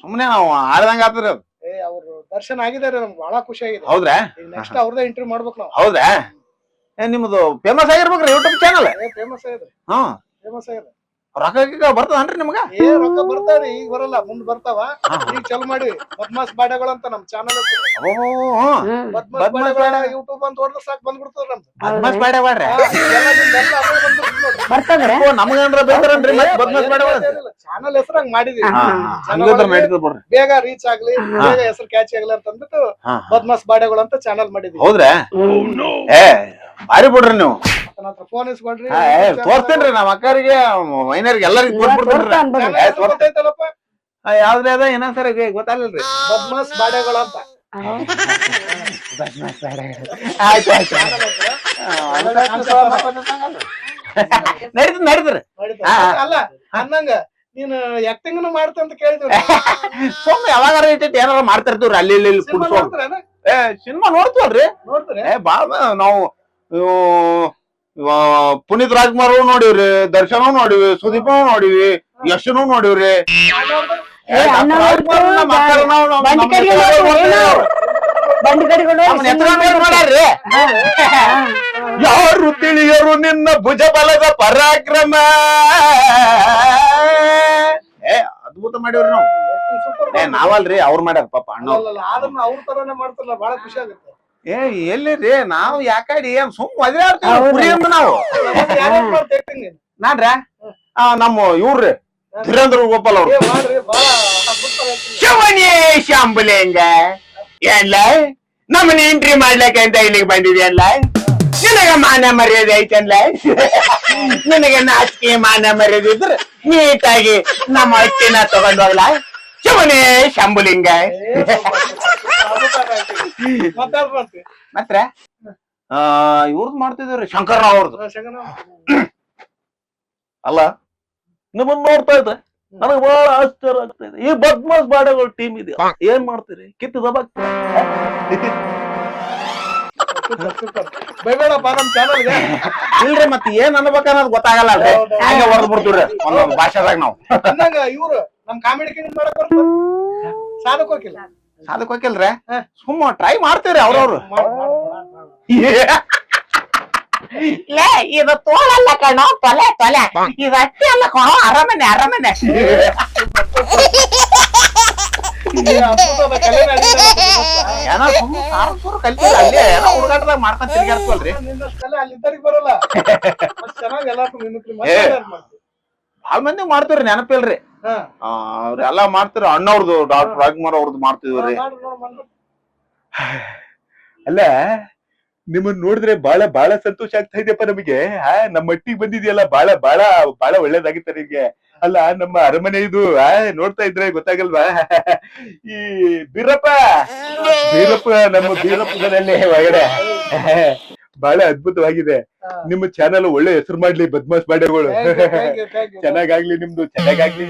ಸುಮ್ನೆ ನಾವು ಆಡ್ದಂಗ ಆತ್ರಿ ಅದು ಏ ಅವ್ರು ದರ್ಶನ ಆಗಿದ್ದಾರೆ ನಮ್ಗೆ ಬಹಳ ಖುಷಿ ಆಗಿದೆ. ಹೌದ್ರಾ? ಈಗ ನೆಕ್ಸ್ಟ್ ಅವ್ರದೇ ಇಂಟರ್ವ್ಯೂ ಮಾಡ್ಬೇಕು ನಾವು. ಹೌದ್ರಾ? ಏ ನಿಮ್ದು ಫೇಮಸ್ ಆಗಿರ್ಬೇಕ್ರಿ ಯೂಟ್ಯೂಬ್ ಚಾನಲ್ ಏ ಫೇಮಸ್ ಆಗಿದೆ ಹಾ ಫೇಮಸ್ ಆಗಿದೆ ರೊಕ್ಕ ಗಿಕ್ಕ ಬರ್ತದನ್ರಿ ನಿಮ್ಗ? ಏ ರೊಕ್ಕ ಬರ್ತಾವ್ರಿ ಈಗ ಬರಲ್ಲ ಮುಂದ್ ಬರ್ತಾವ. ಈಗ ಚಲೋ ಮಾಡಿ ಬದ್ಮಾಸ್ ಬಾಡೆಗಳು ಅಂತ ನಮ್ ಚಾನಲ್ ಓಹೋ ಯೂಟ್ಯೂಬ್ ಅಂತ ಹೊಡೆದ್ರೆ ಸಾಕ್ ಬಂದ್ಬಿಡ್ತದ ನಮ್ದು. ಬದ್ಮಾಸ್ ಬಾಡೆ ಬೇಡ್ರಿ ಓ ನಮ್ಗೇನ್ರ ಬೇಕರನ್ರಿ ಮತ್ತೆ ಬದ್ಮಾಸ್ ಬೇಡ ಚಾನಲ್ ಹೆಸರು ಹಂಗ್ ಮಾಡಿದೀವಿ. ಹಂಗಿದ್ರ ಬಿಡ್ರಿ. ಬೇಗ ರೀಚ್ ಆಗ್ಲಿ ಬೇಗ ಹೆಸರು ಕ್ಯಾಚ್ ಆಗ್ಲಿ ಅಂತ ಅಂದ್ಬಿಟ್ಟು ಬದ್ಮಾಸ್ ಬಾಡೆಗಳು ಅಂತ ಚಾನಲ್ ಮಾಡಿದ್ವಿ. ಹೌದ್ರಾ? ಏ ಬಾರಿ ಬಿಡ್ರಿ ನೀವು. ಫೋನ್ ಇಸ್ಕೊಳ್ರಿ ತೋರ್ಸ್ತೇನ್ರಿ ನಮ್ಮ ಅಕ್ಕರಿಗೆ ಎಲ್ಲರಿಗೂ ಕೊಟ್ಬಿಡ್ತೇನ್ರಿ ಯಾವ್ದ್ರಿ ಅದ ಗೊತ್ತಾಗಲ್ರಿ ಬದ್ಮಾಸ್ ಬಾಡೆಗಳು. ಅಂತ ಆಯ್ತು ಆಯ್ತು. ನಡೀತು ನಡೀತ್ರಿ. ಅಲ್ಲ ಅನ್ನಂಗ ನೀನು ಆಕ್ಟಿಂಗ್ ಮಾಡ್ತ ಅಂತ ಕೇಳಿದ್ವಿ ಸುಮ್ಮನೆ ಯಾವಾಗಾರ ಇಟ್ಟಿಟ್ಟು ಏನಾರ ಮಾಡ್ತಿರ್ತೀವ್ರಿ ಅಲ್ಲಿ ಇಲ್ಲಿ ಸಿನಿಮಾ ಕುಡ್ಸೋ ನೋಡ್ತೀರೇನ? ಏ ಸಿನಿಮಾ ನೋಡ್ತೀವಲ್ರಿ. ನೋಡ್ತೀರಿ ಏ ಬಾಳ ನಾವು ಪುನೀತ್ ರಾಜ್ಕುಮಾರ್ ನೋಡಿವ್ರಿ ದರ್ಶನ ನೋಡಿವಿ ಸುದೀಪ್ ನೋಡಿವಿ ಯಶನು ನೋಡಿವ್ರಿ. ಯಾರು ತಿಳಿಯರು ನಿನ್ನ ಭುಜ ಬಲದ ಪರಾಕ್ರಮ? ಏ ಅದ್ಭುತ ಮಾಡಿವ್ರಿ ನಾವು. ಏ ನಾವಲ್ರಿ ಅವ್ರು ಮಾಡ್ಯಾರ ಪಾಪ ಅಣ್ಣ ಅದನ್ನ ಅವ್ರ ತರಾನೇ ಮಾಡ್ತಾರಲ್ಲ ಬಹಳ ಖುಷಿ ಆಗುತ್ತೆ. ಏ ಎಲ್ಲಿರಿ? ನಾವು ಯಾಕಡಿ? ಏನ್ ಸುಮ್ ಮದ್ವೆ ನಾವು ನಾನ್ರ? ನಮ್ಮ ಇವ್ರಿ ಧೀರೇಂದ್ರ ಗೋಪಾಲ್ ಅವ್ರು. ಎಲ್ಲ. ಶಿವನೇ ಶಾಂಬುಲೇಂಗ. ಏನ್ಲ ನಮ್ಮನ್ನ ಎಂಟ್ರಿ ಮಾಡ್ಲಕ್ಕೆ ಅಂತ ಇಲ್ಲಿಗೆ ಬಂದಿದ್ಯಲ್ಲ ನಿನಗ ಮಾನ ಮರ್ಯಾದೆ ಐತಲ್ಲ ನಿನಗೆ ನಾಚಿಕೆ ಮಾನ ಮರ್ಯಾದೆ ಇದ್ರೆ ನೀಟಾಗಿ ನಮ್ಮ ಅಕ್ಕಿನ ತಗೊಂಡ್ ಹೋಗ್ಲ. ಶಿವನೇ ಶಂಭುಲಿಂಗ ಮತ್ರ ಆ ಇವ್ರದ್ ಮಾಡ್ತಿದ್ರಿ ಶಂಕರ್ರಾವ್ ಅವ್ರದ್ದು ಶಗನ. ಅಲ್ಲ ನಿಮ್ಮನ್ನ ನೋಡ್ತಾ ಇದ್ದೆ ನನಗೆ ಬಹಳ ಆಶ್ಚರ್ಯ ಆಗ್ತಾ ಇದೆ. ಈ ಬದ್ಮಾಸ್ ಬಾಡೆಗಳು ಟೀಮ್ ಇದೆ ಏನ್ ಮಾಡ್ತೀರಿ? ಕಿತ್ತು ದಬಾಕ್. ಬೈಬೇಡಪ್ಪ ನಮ್ ಚಾನಲ್ಗೆ ಇಲ್ರಿ ಮತ್ತೆ ಏನ್ ಅನ್ಬೇಕನ್ನೋದು ಗೊತ್ತಾಗಲ್ಲ ಅಲ್ರಿ. ಹಂಗ ಹೊಡೆದ್ ಬಿಡ್ತೀವ್ರಿ ಒಂದೊಂದು ಭಾಷೆದಾಗ ನಾವು. ಇವ್ರು ನಮ್ ಕಾಮಿಡಿ ಕಿಂಗ್ ಮಾಡಕ್ ಸಾಧಕ್ ಹೋಗಿಲ್ಲ? ಅದಕ್ಕೆ ಹೋಗಿಲ್ರಿ ಹ. ಸುಮ್ಮ ಟ್ರೈ ಮಾಡ್ತೀರಿ ಅವ್ರವ್ರು ಮಾಡ್- ಮಾಡ್- ಮಾಡ್- ಮಾಡ್. ಲೇ ಇದು ತೋಳಲ್ಲ ಕಣೋ ತೊಲೆ ತೊಲೆ ಇದು ಅಟ್ಟಿ ಅಲ್ಲ ಕಣೋ ಅರಮನೆ ಅರಮನೆ ಏ ಅದ್ಭುತದ ಕಲೆ ನಡೀತಾ ಇದೆ ಗೊತ್ತಾ? ಏನೋ ಸುಮ್ಮ ಸಾರಸೂರು ಕಲ್ತಿಲ್ಲ ಅಲ್ಲೇ ಏನೋ ಹುಡುಗಾಟದಾಗ ಮಾಡ್ಕೊಂಡ್ ತಿರ್ಗಾಡ್ತವಲ್ರಿ ನಿನ್ನಷ್ಟು ಕಲೆ ಅಲ್ಲಿ ಇದ್ದರಿಗೆ ಬರಲ್ಲ ಅಷ್ಟ್ ಚೆನ್ನಾಗಿ ಎಲ್ಲಾರ್ಗೂ ಭಾಳ ಮಂದಿ ಮಾಡ್ತಾರ ನೆನಪಿಲ್ರಿ. ಅವ್ರೆಲ್ಲ ಮಾಡ್ತಾರ ಅಣ್ಣವ್ರದ್ದು ಡಾಕ್ಟರ್ ರಾಜ್ಕುಮಾರ್ ಅವ್ರದ್ದು ಮಾಡ್ತಿದ್ರಿ. ಅಲ್ಲ ನಿಮ್ಮನ್ನ ನೋಡಿದ್ರೆ ಬಹಳ ಬಹಳ ಸಂತೋಷ ಆಗ್ತಾ ಇದೆಯಪ್ಪ ನಮಗೆ. ಆ ನಮ್ಮ ಮಟ್ಟಿಗೆ ಬಂದಿದೆಯಲ್ಲ ಬಹಳ ಬಹಳ ಬಹಳ ಒಳ್ಳೇದಾಗಿತ್ತ ನಿಮ್ಗೆ. ಅಲ್ಲ ನಮ್ಮ ಅರಮನೆ ಇದು ಆ ನೋಡ್ತಾ ಇದ್ರೆ ಗೊತ್ತಾಗಲ್ವಾ? ಈ ಬೀರಪ್ಪ. ಬೀರಪ್ಪ ನಮ್ಮ ಬೀರಪ್ಪದಲ್ಲಿ ಒಳಗಡೆ. ಬಹಳ ಅದ್ಭುತವಾಗಿದೆ. ನಿಮ್ಮ ಚಾನಲ್ ಒಳ್ಳೆ ಹೆಸರು ಮಾಡ್ಲಿ ಬದ್ಮಾಸ್ ಬಾಡೆಗಳು. ಚೆನ್ನಾಗಾಗ್ಲಿ ನಿಮ್ದು ಚೆನ್ನಾಗಾಗ್ಲಿ.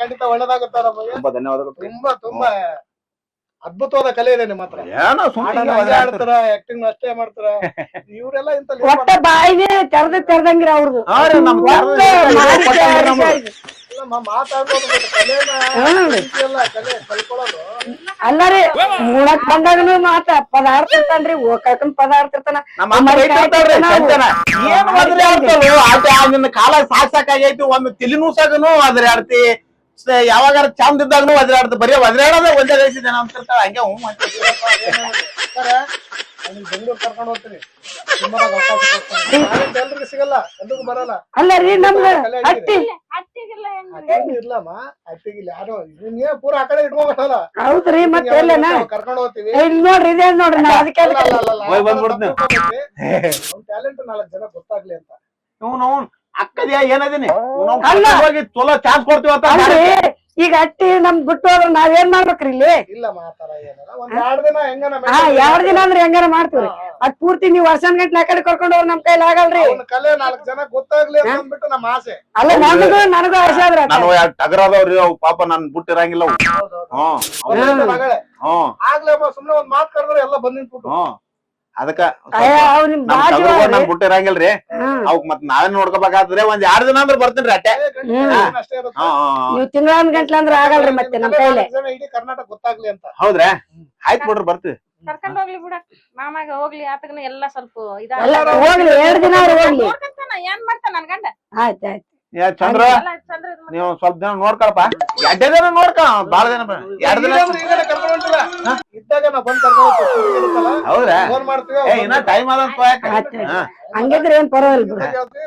ಖಂಡಿತ ಒಳ್ಳೇದಾಗುತ್ತೆ ತುಂಬಾ ಧನ್ಯವಾದಗಳು ತುಂಬಾ ತುಂಬಾ ಅದ್ಭುತವಾದ ಕಲೆ ಇದೆ ನಿಮ್ಮ ಹತ್ರ. ಆಡ್ತಾರ ಆಕ್ಟಿಂಗ್ ಅಷ್ಟೇ ಮಾಡ್ತಾರ ಇವರೆಲ್ಲ ಇಂತ ಬಾಯಿನೇ ತೆರ್ದ ತೆರ್ದಂಗ್ರಿ ಅವ್ರದ್ದು ರೀ, ಕಲೆ ಉಣಕ್ ಬಂದಾಗನು ಮಾತ ಪದಾರ್ಥ ಇರ್ತಾನ್ರಿ ಹೋಗಕನ್ ಪದಾರ್ಥ ಇರ್ತಾನ ನಿನ್ನ ಕಾಲ ಸಾಕ್ ಸಾಕಾಗೈತಿ ಒಂದ್ ತಿಲಿ ನೂಸಾಗನು ಅದ್ರ ಆಡ್ತಿ ಯಾವಾಗಾರ ಚಂದ ಇದ್ದಾಗನು ಅದ್ರ ಆಡ್ತಿ ಬರೀ ಒದ್ರಾಡೋದೇ ಒಂದೇ ಗಳಿಸಿದೆ ಅಂತಿರ್ತಾಳ ಹಂಗೆ ಹ್ಞೂ ಸರ್ ಬೆಂಗಳೂರು ಕರ್ಕೊಂಡು ಹೋಗ್ತೀನಿ. ಸಿನಿಮಾದಾಗ ಅವಕಾಶ ಕೊಡ್ತೀನಿ talent ಎಲ್ರಿಗೂ ಸಿಗಲ್ಲ ಎಲ್ರಿಗೂ ಬರಲ್ಲ. ಅಲ್ಲ ರೀ ಇರ್ಲಮ್ಮ ಯಾರೋ ನೀವೇ ಪೂರ ಆ ಕಡೆ ಇಟ್ಕೊಂಡ್ಬಿಟ್ಟಲ್ಲ? ಹೌದ್ರಿ ಮತ್ತೆ ಎಲ್ಲನ? ಕರ್ಕೊಂಡು ಹೋಗ್ತೀವಿ. ಇಲ್ಲಿ ನೋಡ್ರಿ ಇದೇ ನೋಡ್ರಿ ನಾ ಅದಕ್ಕೆ ಟ್ಯಾಲೆಂಟ್ ನಾಲ್ಕು ಜನ ಗೊತ್ತಾಗ್ಲಿ ಅಂತ. ಅವ್ನು ಏನದೀನಿ? ಹೋಗಿ ಚಲೋ ಚಾನ್ಸ್ ಕೊಡ್ತೀವಿ ಅಂತ ಈಗ ಅಟ್ಟಿ ನಮ್ ಬಿಟ್ಟು ಹೋದ್ರ ನಾವೇನ್ ಮಾಡ್ಬೇಕ್ರಿ ಇಲ್ಲಿ? ಇಲ್ಲ ಮಾತಾರ ಏನಲ್ಲ. ಒಂದ್ ಎರಡ್ ದಿನ ಹೆಂಗನ ಹಾ ಎರಡ್ ದಿನ ಅಂದ್ರೆ ಹೆಂಗಾರ ಮಾಡ್ತೀವಿ ಅದ್ ಪೂರ್ತಿ ನೀವ್ ವರ್ಷನ್ ಗಂಟ್ಲೆ ಆ ಕಡೆ ಕರ್ಕೊಂಡ್ ಹೋದ್ರ ನಮ್ ಕೈಲಿ ಆಗಲ್ರಿ? ಅವ್ನ ಕಲೆ ನಾಲ್ಕು ಜನ ಗೊತ್ತಾಗ್ಲಿ ಅಂತ ಅಂದ್ಬಿಟ್ಟು ನಮ್ಮ ಆಸೆ. ಅಲ್ಲ ನನಗೂ ನನಗೂ ಆಸೆ ಆದ್ರ ನಾನು ಟಗರದವ್ರಿ? ಅವ್ ಪಾಪ ನನ್ ಬಿಟ್ಟಿರಂಗಿಲ್ಲ. ಹ್ಮ್ ಆಗ್ಲೇ ಅಮ್ಮ ಸುಮ್ನೆ ಒಂದ್ ಮಾತ್ ಕರೆದ್ರೆ ಎಲ್ಲ ಬಂದಿನ್ ನಿಂತ್ಬಿಟ್ಟು ಹ್ಮ್ ಅದಕ್ಕ ಅವ್ ನಿಮ್ ಬಿಟ್ಟಿರಂಗಿಲ್ರಿ ಹ್ಮ್. ಅವಕ್ ಮತ್ ನಾವೇನ್ ನೋಡ್ಕೋಬೇಕಾದ್ರೆ ಒಂದ್ ಎರಡ್ ದಿನ ಅಂದ್ರೆ ಬರ್ತೀನಿ ಅಟ್ಟೆ. ನೀವ್ ತಿಂಗಳನ್ ಗಂಟ್ಲೆ ಅಂದ್ರೆ ಆಗಲ್ರಿ ಮತ್ತೆ ನಮ್ ಕಲೆ. ಕರ್ನಾಟಕ ಗೊತ್ತಾಗ್ಲಿ ಅಂತ. ಹೌದ್ರಾ? ಆಯ್ತ್ ಬಿಡ್ರಿ ಬರ್ತೀವಿ ಕರ್ಕೊಂಡ್ ಹೋಗ್ಲಿ ಬಿಡ. ಮಾಮಾಗ ಹೋಗ್ಲಿ ಆತಗನ ಎಲ್ಲ ಸ್ವಲ್ಪ ಇದಾಗ ಹೋಗ್ಲಿ ಎರಡ್ ದಿನ ಹೋಗ್ಲಿ. ಏನ್ ಮಾಡ್ತಾನ ನನ್ ಗಂಡ? ಆಯ್ತ್ ಆಯ್ತ್. ಯಾ ಚಂದ್ರ. ನೀವು ಸ್ವಲ್ಪ ದಿನ ನೋಡ್ಕೊಳಪ್ಪ. ಎರಡೇ ದಿನ ನೋಡ್ಕ ಬಾಳ ದಿನ. ಎರಡ್ ದಿನ ಇದ್ದಾಗ ನಾವು ಬಂದ್ ಕರ್ಕೊಂಡು ಹೌದ್ರಾ ಫೋನ್ ಮಾಡ್ತೀವಿ ಏ ಇನ್ನ ಟೈಮ್ ಆದಂತ. ಹಂಗಿದ್ರೆ ಏನ್ ಪರವಾಗಿಲ್ಲ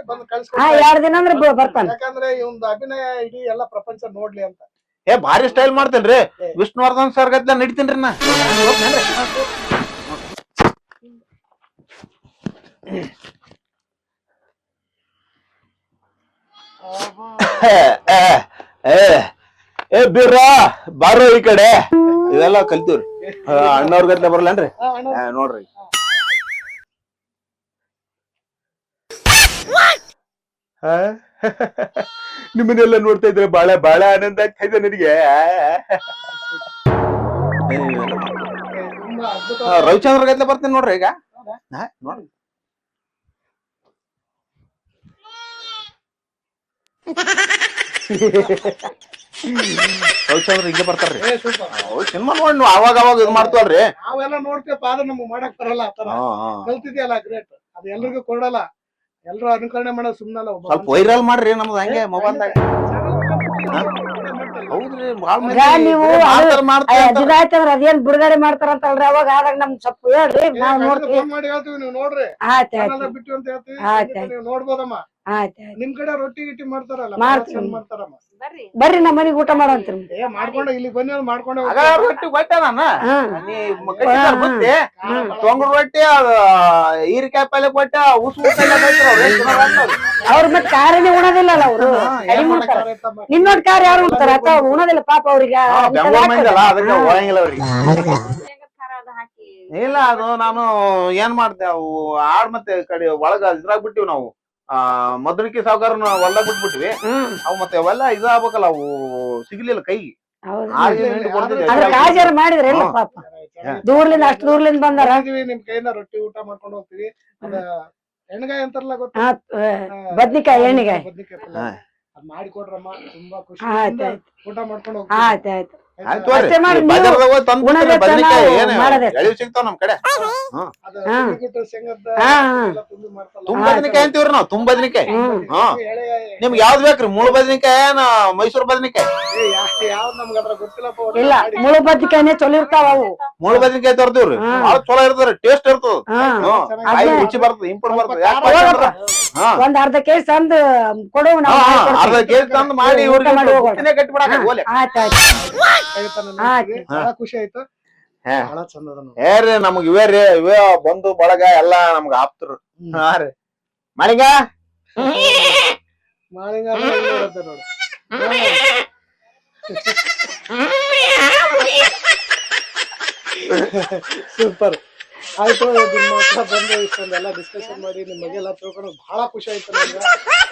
ಬಂದು ಬಂದ್ ಹಾ. ಎರಡ್ ದಿನ ಅಂದ್ರೆ ಬರ್ತಾನೆ. ಯಾಕಂದ್ರೆ ಇವಂದು ಅಭಿನಯ ಇಡೀ ಎಲ್ಲ ಪ್ರಪಂಚ ನೋಡ್ಲಿ ಅಂತ. ಏ ಭಾರಿ ಸ್ಟೈಲ್ ಮಾಡ್ತೇನ್ರಿ. ವಿಷ್ಣುವರ್ಧನ್ ಸರ್ ಗತ್ಲ ನಡಿತೀನ್ರಿ ನಾ ಏ, ಏ, ಬೀರ ಬಾರೋ ಈ ಕಡೆ. ಇವೆಲ್ಲ ಕಲ್ತೀವ್ರಿ. ಅಣ್ಣವ್ರ ಗತ್ಲೆ ಆ, ನೋಡ್ರಿ? ನಿಮ್ಮನ್ನೆಲ್ಲ ನೋಡ್ತಾ ಇದ್ರೆ ಬಹಳ ಬಹಳ ಆನಂದ ಆಗ್ತಾ ಇದೆ ನನಗೆ. ರವಿಚಂದ್ರ ಗತ್ಲೆ ಬರ್ತೇನೆ ನೋಡ್ರಿ ಈಗ. ನೋಡ್ರಿ. ರವಿಚಂದ್ರ ಹಿಂಗೆ ಬರ್ತಾರ್ರಿ. ಸಿನಿಮಾ ನೋಡಿ ನೀವು ಅವಾಗ ಅವಾಗ ಇದು ಮಾಡ್ತೀವಲ್ರಿ ನಾವೆಲ್ಲ ನೋಡ್ತೇವಪ್ಪ ಆದ್ರೆ ನಮ್ಗೆ ಮಾಡಕ್ ಬರಲ್ಲ ಆ ತರ ಹಾ, ಹಾ. ಕಲ್ತಿದ್ಯಲ್ಲ ಗ್ರೇಟ್ ಅದು ಎಲ್ರಿಗೂ ಕೊಡಲ್ಲ. ಎಲ್ರು ಅನುಕರಣೆ ಮಾಡೋ ಸುಮ್ನಲ್ಲ ಒಬ್ಬ ಸ್ವಲ್ಪ ವೈರಲ್ ಮಾಡ್ರಿ ನಮ್ದು ಹಂಗೆ ಮೊಬೈಲ್ದಾಗ ಹೌದ್ರಿ ಬಾಳ್ ಮಂದಿ ಈಗ ನೀವು ಬರೀ ಮಾಡ್ತಾರ ಮಾಡ್ತಾರ ಅಂತಾರ. ಅದಿದಾಯ್ತಂದ್ರ ಅದೇನ್ ಬಿಡುಗಡೆ ಮಾಡ್ತಾರಂತಲ್ರಿ ಅವಾಗ ಆದಾಗ ನಮ್ಗ್ ಸ್ವಲ್ಪ ಹೇಳ್ರಿ ನಾವ್ ನೋಡ್ತೀವಿ. ಫೋನ್ ಮಾಡಿ ಹೇಳ್ತೀವಿ ನೀವು ನೋಡ್ರಿ. ಆಯ್ತ್ ಆಯ್ತ್. ಚಾನಲ್ ಬಿಟ್ಟು ಅಂತ ಹೇಳ್ತೀವಿ ಆಯ್ತ್ ಖಂಡಿತ ನೀವು ನೋಡ್ಬೋದಮ್ಮ. ಆಯ್ತ್ ಆಯ್ತ್ ನಿಮ್ ಕಡೆ ರೊಟ್ಟಿ ಗಿಟ್ಟಿ ಮಾಡ್ತಾರಲ್ಲ ಮಾಡ್ತೀವಿ. ಚಂದ ಮಾಡ್ತಾರಮ್ಮ. ಬರ್ರಿ. ಬರ್ರಿ ನಮ್ಮ ಮನೆಗ್ ಊಟ ಮಾಡೋಂತ್ರಿ ಏ ಮಾಡ್ಕೊಂಡು ಇಲ್ಲಿ ಬನ್ನಿ ಮಾಡ್ಕೊಂಡೆ ಆಗ ರೊಟ್ಟಿ ಕೊಟ್ಟೆ ನಾನು ಹಾ. ನೀ ಬುತ್ತಿ? ರೊಟ್ಟಿ ಅದು ಹೀರಿಕಾಯಿ ಪಲ್ಯ ಕೊಟ್ಟೆ ಉಸು ಅವ್ರು. ಅವ್ರು. ಅವ್ರ ಮತ್ ಕಾರನೇ ಉಣೋದಿಲ್ಲ ಅವರು. ಏನ್ ಮಾಡಕ್ ನಿನ್ನೋಡ್ ಕಾರ್ ಯಾರು ಉಣ್ತಾರ? ಅಥವಾ ಉಣೋದಿಲ್ಲ ಪಾಪ ಅವ್ರಿಗೆ ಹಾ, ಬೆಂಗಳೂರ್ ಅದಕ್ಕೆ ಹೋಗಂಗಿಲ್ಲ ಅವ್ರಿಗೆ. ಶೇಂಗದ ಖಾರ ಅದ ಹಾಕಿ. ಇಲ್ಲ ಅದು ನಾನು ಏನ್ ಮಾಡ್ದೆ ಅವು ಆಡ್ ಮತ್ತೆ ಈ ಕಡೆ ಒಳಗ ಇದ್ರಾಗ ಬಿಟ್ಟಿವ್ ನಾವು. ಆ ಮದ್ರಿಕೆ ಸಾವುಕಾರನ ಹೊಲ ಬಿಟ್ಬಿಟ್ವಿ. ಅವ್ ಮತ್ತೆ ಅವೆಲ್ಲ ಇದಾಗಬೇಕಲ್ಲ ಅವು ಸಿಗ್ಲಿಲ್ಲ ಕೈ. ಹೌದು. ಆಗಿ ಹಿಂಡ್ ಕೊಡ್ತಿದ್ದೆ. ಅದ್ರ ಕಾಜಾರ ಮಾಡಿದ್ರ ಇಲ್ಲ ಪಾಪ. ದೂರ್ಲಿಂದ ಅಷ್ಟ್ ದೂರ್ಲಿಂದ ಬಂದಾರ. ನಿಮ್ ಕೈಯಿಂದ ರೊಟ್ಟಿ ಊಟ ಮಾಡ್ಕೊಂಡು ಹೋಗ್ತೀವಿ. ಅದ ಎಣ್ಗಾಯಿ ಅಂತಾರಲ್ಲ ಗೊತ್ತಾ? ಬದ್ನಿಕಾಯಿ ಎಣ್ಣೆಗಾಯಿ. ಮಾಡಿ ಕೊಡ್ರಮ್ಮ ತುಂಬಾ ಖುಷಿ. ಆಯ್ತ್ ಆಯ್ತ್. ಊಟ ಮಾಡ್ಕೊಂಡು ಹೋಗ್ತೀವಿ. ಆಯ್ತ್. ಆಯ್ತ್? ಅಷ್ಟೇ ಮಾಡಿ ನೀವು? ಎಳಿವ್ ಸಿಗ್ತಾವ ನಮ್ ಕಡೆ. ಅದು ಹಾ. ಬಿಟ್ಟು ಶೇಂಗದ ಹಾ, ಹಾ. ಎಲ್ಲ ತುಂಬಿ ಬದ್ನಿಕಾಯಿ ಅಂತೀವ್ರಿ ನಾವು ತುಂಬ ಬದ್ನಿಕಾಯಿ. ಹ್ಮ್. ಹಾ. ನಿಮ್ಗೆ ಯಾವ್ದ್ ಬೇಕ್ರಿ? ಮುಳು ಬದ್ನಿಕಾಯಿ ಏನ ಮೈಸೂರು ಬದ್ನಿಕಾಯಿ? ಯಾವ್ದು ನಮ್ಗೆ ಅದ್ರ ಗೊತ್ತಿಲ್ಲಪ್ಪ ಇಲ್ಲ. ಮುಳು ಬದ್ನಿಕಾಯಿನೇ ಚಲೋ ಇರ್ತಾವ ಅವು. ಮುಳು ಬದನಿಕಾಯಿ ತರ್ತೀವ್ರಿ. ಭಾಳ ಚಲೋ ಇರ್ತದ್ರಿ ಟೇಸ್ಟ್ ಇರ್ತದ. ಹ್ಮ್ ಅದೇ. ರುಚಿ ಬರ್ತದ ಇಂಪುಟ್ ಬರ್ತದ. ಹಾ. ಒಂದ್ ಅರ್ಧ ಕೆಜಿ ತಂದು ಕೊಡು ಅರ್ಧ ಕೆಜಿ ತಂದು ಮಾಡಿ ಇವ್ರಿಗೆ. ಬುತ್ತಿನೇ ಬಹಳ ಖುಷಿ ಆಯ್ತು. ಹಾ. ಬಹಳ ಚಂದ ಅದ ನಮ್ಗ್ ಇವೇ ರೀ ಇವೇ ಬಂಧು ಬಳಗ ಎಲ್ಲಾ ನಮ್ಗ ಆಪ್ತರು. ಹಾ ರೀ. ಮಳಿಗ? ಮಾಳಿಂಗ ಅಂದ್ರೆ ಹೆಂಗ್ ನೋಡುತ್ತೆ ನೋಡು. ಸೂಪರ್ ಆಯ್ತು ನಿಮ್ಮ ಹತ್ರ ಬಂದು ಇಷ್ಟೊಂದೆಲ್ಲ ಡಿಸ್ಕಷನ್ ಮಾಡಿ ನಿಮ್ಮ ಬಗ್ಗೆ ಎಲ್ಲ ತಿಳ್ಕೊಂಡು ಬಹಳ ಖುಷಿ ಆಯ್ತು ನಮ್ಗೆ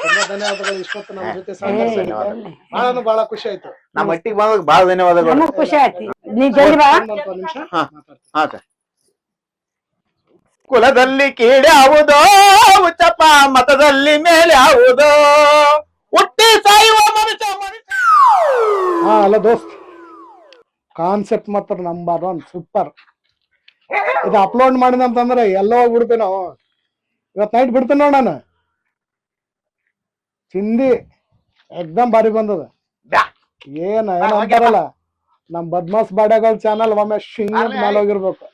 ತುಂಬಾ ಧನ್ಯವಾದಗಳು ಇಷ್ಟೊತ್ತು ನಮ್ಮ ಜೊತೆ ಸಂಘರ್ಷ ಬಹಳ ಬಹಳ ಖುಷಿ ಆಯ್ತು. ನಮ್ಮ ಮಟ್ಟಿಗೆ ಬಂದಾಗ ಬಹಳ ಧನ್ಯವಾದಗಳು. ನಮಗ್ ಖುಷಿ ಆಯ್ತು. ನೀ ಜಲ್ದಿ ಬಾ. ಒಂದ್ ನಿಮಿಷ ಹಾ. ಮಾತಾಡ್ತೀನಿ. ಕುಲದಲ್ಲಿ ಕೀಡೆ ಯಾವುದೋ ಉಚ್ಚಪ್ಪ ಮತದಲ್ಲಿ ಮೇಲೆ ಯಾವುದೋ ಹುಟ್ಟಿ ಸಾಯುವ ಮನುಷ್ಯ ಮನುಷ್ಯ. ಹಾ ಅಲ್ಲ ದೋಸ್ತ್ ಕಾನ್ಸೆಪ್ಟ್ ಮಾತ್ರ ನಂಬರ್ ಒನ್ ಸೂಪರ್ ಇದು ಅಪ್ಲೋಡ್ ಮಾಡಿದಂತಂದ್ರೆ ಎಲ್ಲೋ ಹೋಗ್ಬಿಡ್ತೇವೆ ನಾವು. ಇವತ್ ನೈಟ್ ಬಿಡ್ತೇನೆ ನೋಡ್ ನಾನು. ಚಿಂದಿ ಎಕ್ದಮ್ ಬಾರಿ ಬಂದದ. ಏನ ಏನ ಅಂತಾರಲ್ಲ ನಮ್ ಬದ್ಮಾಸ್ ಬಾಡ್ಯಾಗಳ ಚಾನಲ್ ಒಮ್ಮೆ ಶಿಂಗ್ ಮೇಲೆ ಹೋಗಿರ್ಬೇಕು.